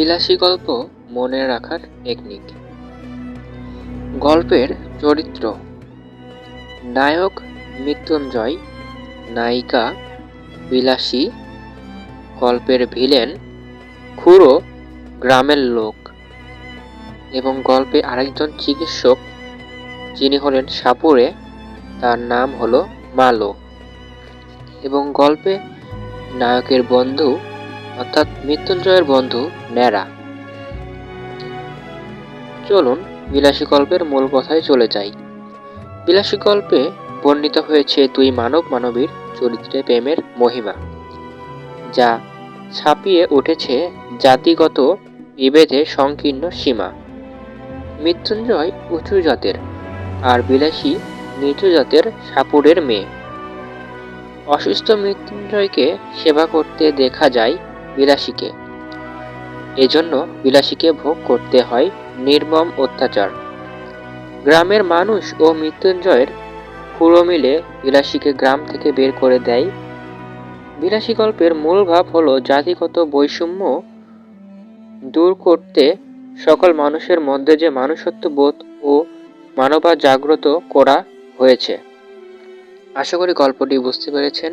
বিলাসী গল্প মনে রাখার টেকনিক গল্পের চরিত্র। নায়ক মৃত্যুঞ্জয়, নায়িকা বিলাসী, গল্পের ভিলেন খুড়ো গ্রামের লোক এবং গল্পে আরেকজন চিকিৎসক যিনি হলেন সাপুরে, তার নাম হলো মালো এবং গল্পে নায়কের বন্ধু অর্থাৎ মৃত্যুঞ্জয়ের বন্ধু ন্যাড়া। চলুন বিলাসী গল্পের মূল কথায় চলে যাই। বিলাসী গল্পে বর্ণিত হয়েছে দুই মানব মানবীর চরিত্রে প্রেমের মহিমা, যা ছাপিয়ে উঠেছে জাতিগত বিভেদে সংকীর্ণ সীমা। মৃত্যুঞ্জয় উঁচু জাতের আর বিলাসী নিচু জাতের সাপুরের মেয়ে। অসুস্থ মৃত্যুঞ্জয়কে সেবা করতে দেখা যায় বিলাসীকে। এজন্য বিলাসীকে ভোগ করতে হয় নির্মম অত্যাচার। গ্রামের মানুষ ও মৃত্যুঞ্জয়ের পুরো মিলে বিলাসীকে গ্রাম থেকে বের করে দেয়। বিলাসী গল্পের মূল ভাব হলো জাতিগত বৈষম্য দূর করতে সকল মানুষের মধ্যে যে মানুষত্ব বোধ ও মানবা জাগ্রত করা হয়েছে। আশা করি গল্পটি বুঝতে পেরেছেন।